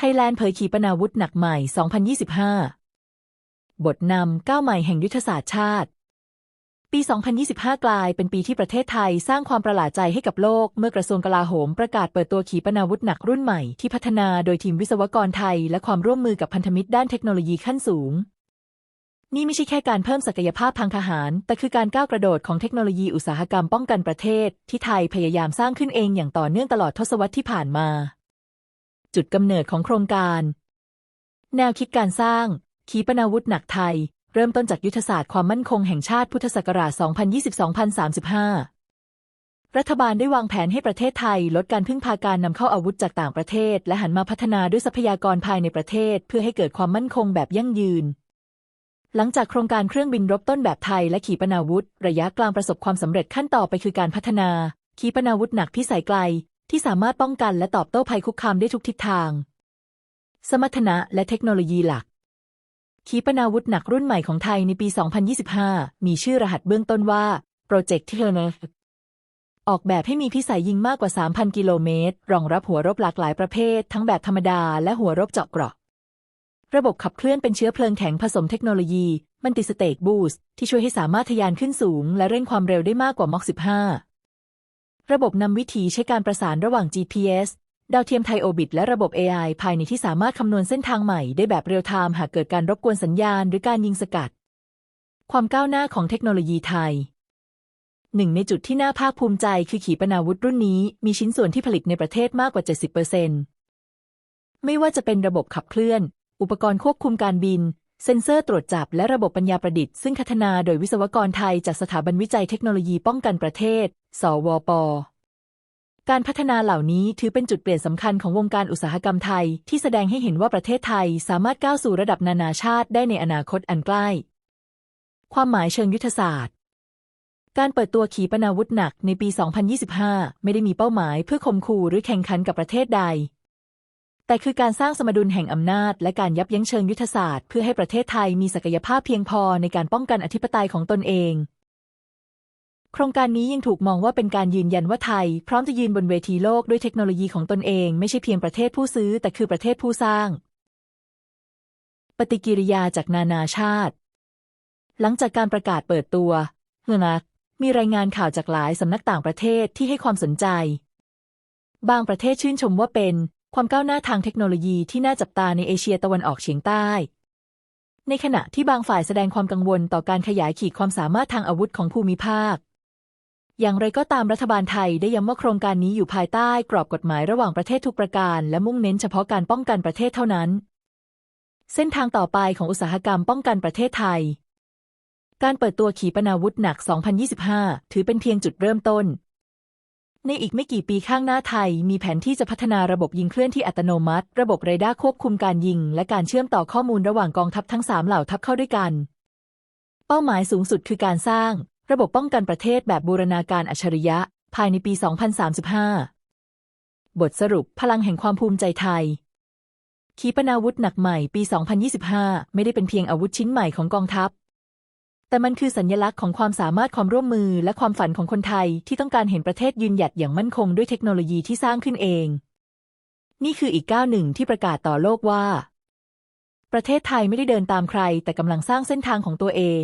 ไทยแลนด์เผยขีปนาวุธหนักใหม่ 2025 บทนำก้าวใหม่แห่งยุทธศาสตร์ชาติ ปี 2025 กลายเป็นปีที่ประเทศไทยสร้างความประหลาดใจให้กับโลก เมื่อกระทรวงกลาโหมประกาศเปิดตัวขีปนาวุธหนักรุ่นใหม่ที่พัฒนาโดยทีมวิศวกรไทย และความร่วมมือกับพันธมิตรด้านเทคโนโลยีขั้นสูง นี่ไม่ใช่แค่การเพิ่มศักยภาพทางทหาร แต่คือการก้าวกระโดดของเทคโนโลยีอุตสาหกรรมป้องกันประเทศ ที่ไทยพยายามสร้างขึ้นเองอย่างต่อเนื่องตลอดทศวรรษที่ผ่านมา จุดกำเนิดของโครงการ แนวคิดการสร้าง ขีปนาวุธหนักไทย เริ่มต้นจากยุทธศาสตร์ความมั่นคงแห่งชาติพุทธศักราช 2020-2035 รัฐบาลได้วางแผนให้ประเทศไทย ลดการพึ่งพาการนำเข้าอาวุธจากต่างประเทศ และหันมาพัฒนาด้วยทรัพยากรภายในประเทศ เพื่อให้เกิดความมั่นคงแบบยั่งยืนหลังจากโครงการเครื่องบินรบต้นแบบไทยและขีปนาวุธ ระยะกลางประสบความสำเร็จขั้นต่อไปคือการพัฒนา ขีปนาวุธหนักพิสัยไกล ที่สามารถป้องกันและตอบโต้ภัยคุกคามได้ทุกทิศทาง สมรรถนะและเทคโนโลยีหลัก ขีปนาวุธหนักรุ่นใหม่ของไทยในปี 2025 มีชื่อรหัสเบื้องต้นว่า Project t i r n e r ออกแบบให้มีพิสัยยิงมากกว่า 3,000 กิโลเมตร รองรับหัวรบหลากหลายประเภท ทั้งแบบธรรมดาและหัวรบเจาะเกราะ ระบบขับเคลื่อนเป็นเชื้อเพลิงแข็งผสมเทคโนโลยีมันติสเตกบูสที่ช่วยให้สามารถทะยานขึ้นสูง และเร่งความเร็วได้มากกว่ามอก15 ระบบนำวิถีใช้การประสานระหว่าง GPS ดาวเทียมไทยโอบิทและระบบ AI ภายในที่สามารถคำนวณเส้นทางใหม่ได้แบบเรียลไทม์หากเกิดการรบกวนสัญญาณหรือการยิงสกัด ความก้าวหน้าของเทคโนโลยีไทยหนึ่งในจุดที่น่าภาคภูมิใจคือขีปนาวุธรุ่นนี้ มีชิ้นส่วนที่ผลิตในประเทศมากกว่า 70%ไม่ว่าจะเป็นระบบขับเคลื่อน อุปกรณ์ควบคุมการบิน เซ็นเซอร์ตรวจจับและระบบปัญญาประดิษฐ์ซึ่งพัฒนาโดยวิศวกรไทยจากสถาบันวิจัยเทคโนโลยีป้องกันประเทศ สวป การพัฒนาเหล่านี้ถือเป็นจุดเปลี่ยนสำคัญของวงการอุตสาหกรรมไทย ที่แสดงให้เห็นว่าประเทศไทยสามารถก้าวสู่ระดับนานาชาติได้ในอนาคตอันใกล้ ความหมายเชิงยุทธศาสตร์การเปิดตัวขีปนาวุธหนักในปี 2025 ไม่ได้มีเป้าหมายเพื่อข่มขู่หรือแข่งขันกับประเทศใด แต่คือการสร้างสมดุลแห่งอำนาจ และการยับยั้งเชิงยุทธศาสตร์เพื่อให้ประเทศไทยมีศักยภาพเพียงพอในการป้องกันอธิปไตยของตนเอง โครงการนี้ยังถูกมองว่าเป็นการยืนยันว่าไทย พร้อมจะยืนบนเวทีโลกด้วยเทคโนโลยีของตนเอง ไม่ใช่เพียงประเทศผู้ซื้อ แต่คือประเทศผู้สร้าง ปฏิกิริยาจากนานาชาติ หลังจากการประกาศเปิดตัวเฮือนักมีรายงานข่าวจากหลายสำนักต่างประเทศที่ให้ความสนใจ บางประเทศชื่นชมว่าเป็น ความก้าวหน้าทางเทคโนโลยีที่น่าจับตาในเอเชียตะวันออกเฉียงใต้ ในขณะที่บางฝ่ายแสดงความกังวลต่อการขยายขีดความสามารถทางอาวุธของภูมิภาค อย่างไรก็ตามรัฐบาลไทยได้ย้ำว่าโครงการนี้อยู่ภายใต้กรอบกฎหมายระหว่างประเทศทุกประการ และมุ่งเน้นเฉพาะการป้องกันประเทศเท่านั้น เส้นทางต่อไปของอุตสาหกรรมป้องกันประเทศไทย การเปิดตัวขีปนาวุธหนัก 2025 ถือเป็นเพียงจุดเริ่มต้น ในอีกไม่กี่ปีข้างหน้าไทย มีแผนที่จะพัฒนาระบบยิงเคลื่อนที่อัตโนมัติ ระบบเรดาร์ควบคุมการยิง และการเชื่อมต่อข้อมูลระหว่างกองทัพทั้งสามเหล่าทัพเข้าด้วยกัน เป้าหมายสูงสุดคือการสร้าง ระบบป้องกันประเทศแบบบูรณาการอัจฉริยะ ภายในปี 2035 บทสรุปพลังแห่งความภูมิใจไทย ขีปนาวุธหนักใหม่ปี 2025 ไม่ได้เป็นเพียงอาวุธชิ้นใหม่ของกองทัพ แต่มันคือสัญลักษณ์ของความสามารถความร่วมมือและความฝันของคนไทยที่ต้องการเห็นประเทศยืนหยัดอย่างมั่นคงด้วยเทคโนโลยีที่สร้างขึ้นเอง นี่คืออีกก้าวหนึ่งที่ประกาศต่อโลกว่า ประเทศไทยไม่ได้เดินตามใคร แต่กำลังสร้างเส้นทางของตัวเอง